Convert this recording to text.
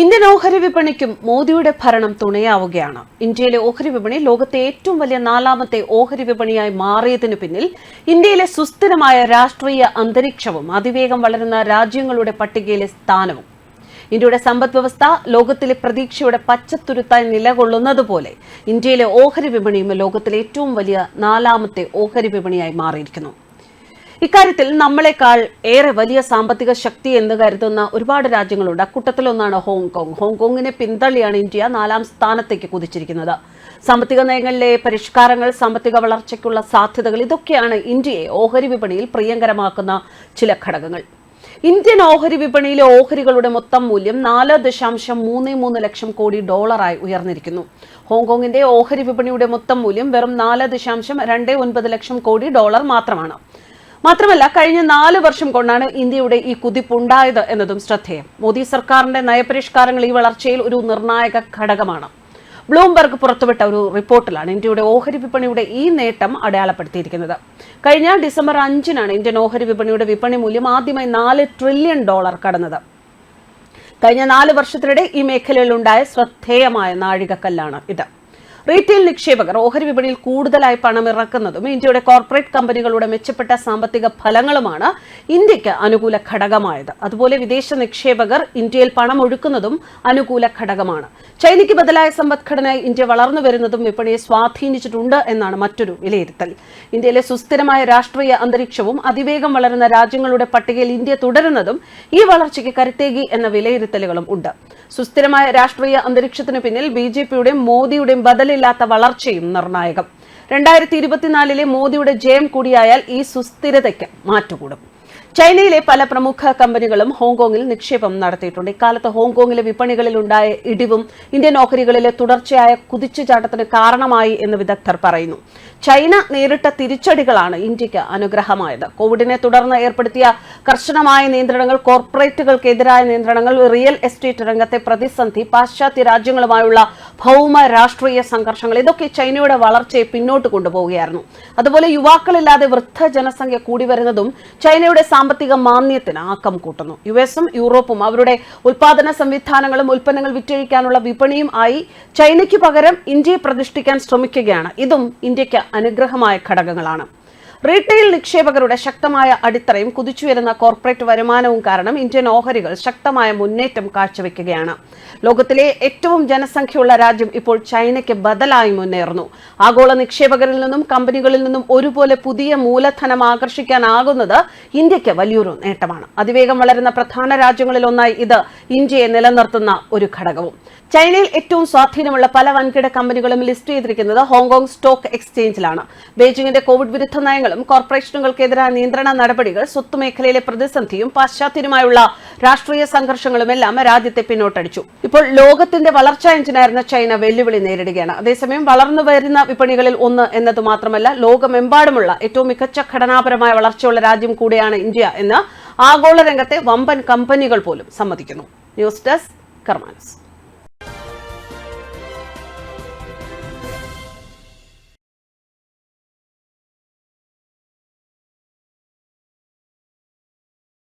Indian ഓഹരി വിപണിക്കും മോദിയുടെ ഭരണം തുണയാവുകയാണ്. ഇന്ത്യയിലെ ഓഹരി വിപണി ലോകത്തെ ഏറ്റവും വലിയ നാലാമത്തെ ഓഹരി വിപണിയായി മാറിയതിനു പിന്നിൽ ഇന്ത്യയിലെ സുസ്ഥിരമായ രാഷ്ട്രീയ അന്തരീക്ഷവും അതിവേഗം വളരുന്ന രാജ്യങ്ങളുടെ പട്ടികയിലെ സ്ഥാനവും. ഇന്ത്യയുടെ സമ്പദ് വ്യവസ്ഥ ലോകത്തിലെ പ്രതീക്ഷയുടെ പച്ചത്തുരുത്തായി നിലകൊള്ളുന്നതുപോലെ ഇന്ത്യയിലെ ഓഹരി വിപണിയും ലോകത്തിലെ ഏറ്റവും വലിയ നാലാമത്തെ ഓഹരി വിപണിയായി മാറിയിരിക്കുന്നു. ഇക്കാര്യത്തിൽ നമ്മളെക്കാൾ ഏറെ വലിയ സാമ്പത്തിക ശക്തി എന്ന് കരുതുന്ന ഒരുപാട് രാജ്യങ്ങളുണ്ട്. അക്കൂട്ടത്തിലൊന്നാണ് ഹോങ്കോങ്. ഹോങ്കോങ്ങിനെ പിന്തള്ളിയാണ് ഇന്ത്യ നാലാം സ്ഥാനത്തേക്ക് കുതിച്ചിരിക്കുന്നത്. സാമ്പത്തിക നയങ്ങളിലെ പരിഷ്കാരങ്ങൾ സാമ്പത്തിക വളർച്ചയ്ക്കുള്ള സാധ്യതകൾ ഇതൊക്കെയാണ് ഇന്ത്യയെ ഓഹരി വിപണിയിൽ പ്രിയങ്കരമാക്കുന്ന ചില ഘടകങ്ങൾ. ഇന്ത്യൻ ഓഹരി വിപണിയിലെ ഓഹരികളുടെ മൊത്തം മൂല്യം നാല് ദശാംശം മൂന്ന് മൂന്ന് ലക്ഷം കോടി ഡോളറായി ഉയർന്നിരിക്കുന്നു. ഹോങ്കോങ്ങിന്റെ ഓഹരി വിപണിയുടെ മൊത്തം മൂല്യം വെറും നാല് ദശാംശം രണ്ട് ഒൻപത് ലക്ഷം കോടി ഡോളർ മാത്രമാണ്. മാത്രമല്ല കഴിഞ്ഞ നാല് വർഷം കൊണ്ടാണ് ഇന്ത്യയുടെ ഈ കുതിപ്പുണ്ടായത് എന്നതും ശ്രദ്ധേയം. മോദി സർക്കാരിന്റെ നയപരിഷ്കാരങ്ങൾ ഈ വളർച്ചയിൽ ഒരു നിർണായക ഘടകമാണ്. ബ്ലൂംബർഗ് പുറത്തുവിട്ട ഒരു റിപ്പോർട്ടിലാണ് ഇന്ത്യയുടെ ഓഹരി വിപണിയുടെ ഈ നേട്ടം അടയാളപ്പെടുത്തിയിരിക്കുന്നത്. കഴിഞ്ഞ ഡിസംബർ അഞ്ചിനാണ് ഇന്ത്യൻ ഓഹരി വിപണിയുടെ വിപണി മൂല്യം ആദ്യമായി നാല് ട്രില്യൺ ഡോളർ കടന്നത്. കഴിഞ്ഞ നാല് വർഷത്തിനിടെ ഈ മേഖലയിലുണ്ടായ ശ്രദ്ധേയമായ നാഴികക്കല്ലാണ് ഇത്. റീറ്റെയിൽ നിക്ഷേപകർ ഓഹരി വിപണിയിൽ കൂടുതലായി പണം ഇറക്കുന്നതും ഇന്ത്യയുടെ കോർപ്പറേറ്റ് കമ്പനികളുടെ മെച്ചപ്പെട്ട സാമ്പത്തിക ഫലങ്ങളുമാണ് ഇന്ത്യയ്ക്ക് അനുകൂല ഘടകമായത്. അതുപോലെ വിദേശ നിക്ഷേപകർ ഇന്ത്യയിൽ പണം ഒഴുക്കുന്നതും അനുകൂല ഘടകമാണ്. ചൈനയ്ക്ക് ബദലായ സമ്പദ്ഘടന ഇന്ത്യ വളർന്നു വരുന്നതും വിപണിയെ സ്വാധീനിച്ചിട്ടുണ്ട് എന്നാണ് മറ്റൊരു വിലയിരുത്തൽ. ഇന്ത്യയിലെ സുസ്ഥിരമായ രാഷ്ട്രീയ അന്തരീക്ഷവും അതിവേഗം വളരുന്ന രാജ്യങ്ങളുടെ പട്ടികയിൽ ഇന്ത്യ തുടരുന്നതും ഈ വളർച്ചയ്ക്ക് കരുത്തേകി എന്ന വിലയിരുത്തലുകളും ഉണ്ട്. സുസ്ഥിരമായ രാഷ്ട്രീയ അന്തരീക്ഷത്തിന് പിന്നിൽ ബി ജെ പിയുടെയും മോദിയുടെയും ബദലില്ലാത്ത വളർച്ചയും നിർണായകം. രണ്ടായിരത്തി ഇരുപത്തിനാലിലെ മോദിയുടെ ജയം കൂടിയായാൽ ഈ സുസ്ഥിരതയ്ക്ക് മാറ്റുകൂടും. ചൈനയിലെ പല പ്രമുഖ കമ്പനികളും ഹോങ്കോങ്ങിൽ നിക്ഷേപം നടത്തിയിട്ടുണ്ട്. ഇക്കാലത്ത് ഹോങ്കോങ്ങിലെ വിപണികളിൽ ഉണ്ടായ ഇടിവും ഇന്ത്യൻ ഓഹരികളിലെ തുടർച്ചയായ കുതിച്ചുചാട്ടത്തിന് കാരണമായി എന്ന് വിദഗ്ധർ പറയുന്നു. ചൈന നേരിട്ട തിരിച്ചടികളാണ് ഇന്ത്യയ്ക്ക് അനുഗ്രഹമായത്. കോവിഡിനെ തുടർന്ന് ഏർപ്പെടുത്തിയ കർശനമായ നിയന്ത്രണങ്ങൾ കോർപ്പറേറ്റുകൾക്കെതിരായ നിയന്ത്രണങ്ങൾ റിയൽ എസ്റ്റേറ്റ് രംഗത്തെ പ്രതിസന്ധി പാശ്ചാത്യ രാജ്യങ്ങളുമായുള്ള ഭൗമ രാഷ്ട്രീയ സംഘർഷങ്ങൾ ഇതൊക്കെ ചൈനയുടെ വളർച്ചയെ പിന്നോട്ട് കൊണ്ടുപോവുകയായിരുന്നു. അതുപോലെ യുവാക്കളില്ലാതെ വൃദ്ധ ജനസംഖ്യ കൂടി വരുന്നതും ചൈനയുടെ സാമ്പത്തിക മാന്ദ്യത്തിന് ആക്കം കൂട്ടുന്നു. യു എസും യൂറോപ്പും അവരുടെ ഉൽപാദന സംവിധാനങ്ങളും ഉൽപ്പന്നങ്ങൾ വിറ്റഴിക്കാനുള്ള വിപണിയും ആയി ചൈനയ്ക്ക് പകരം ഇന്ത്യയെ പ്രതിഷ്ഠിക്കാൻ ശ്രമിക്കുകയാണ്. ഇതും ഇന്ത്യയ്ക്ക് അനുഗ്രഹമായ ഘടകങ്ങളാണ്. റീറ്റെയിൽ നിക്ഷേപകരുടെ ശക്തമായ അടിത്തറയും കുതിച്ചുയരുന്ന കോർപ്പറേറ്റ് വരുമാനവും കാരണം ഇന്ത്യൻ ഓഹരികൾ ശക്തമായ മുന്നേറ്റം കാഴ്ചവെക്കുകയാണ്. ലോകത്തിലെ ഏറ്റവും ജനസംഖ്യയുള്ള രാജ്യം ഇപ്പോൾ ചൈനയ്ക്ക് ബദലായി മുന്നേറുന്നു. ആഗോള നിക്ഷേപകരിൽ നിന്നും കമ്പനികളിൽ നിന്നും ഒരുപോലെ പുതിയ മൂലധനം ആകർഷിക്കാനാകുന്നത് ഇന്ത്യയ്ക്ക് വലിയൊരു നേട്ടമാണ്. അതിവേഗം വളരുന്ന പ്രധാന രാജ്യങ്ങളിൽ ഒന്നായി ഇത് ഇന്ത്യയെ നിലനിർത്തുന്ന ഒരു ഘടകവും. ചൈനയിൽ ഏറ്റവും സ്വാധീനമുള്ള പല വൻകിട കമ്പനികളും ലിസ്റ്റ് ചെയ്തിരിക്കുന്നത് ഹോങ്കോങ് സ്റ്റോക്ക് എക്സ്ചേഞ്ചിലാണ്. ബെയ്ജിങ്ങിന്റെ കോവിഡ് വിരുദ്ധ നയങ്ങളും കോർപ്പറേഷനുകൾക്കെതിരായ നിയന്ത്രണ നടപടികൾ സ്വത്തുമേഖലയിലെ പ്രതിസന്ധിയും പാശ്ചാത്യരുമായുള്ള രാഷ്ട്രീയ സംഘർഷങ്ങളുമെല്ലാം രാജ്യത്തെ പിന്നോട്ടടിച്ചു. ഇപ്പോൾ ലോകത്തിന്റെ വളർച്ചാ എഞ്ചിനായിരുന്ന ചൈന വെല്ലുവിളി നേരിടുകയാണ്. അതേസമയം വളർന്നു വരുന്ന വിപണികളിൽ ഒന്ന് എന്നത് മാത്രമല്ല ലോകമെമ്പാടുമുള്ള ഏറ്റവും മികച്ച ഘടനാപരമായ വളർച്ചയുള്ള രാജ്യം കൂടിയാണ് ഇന്ത്യ എന്ന് ആഗോള രംഗത്തെ വമ്പൻ കമ്പനികൾ പോലും സമ്മതിക്കുന്നു. News desk കർമാനസ്.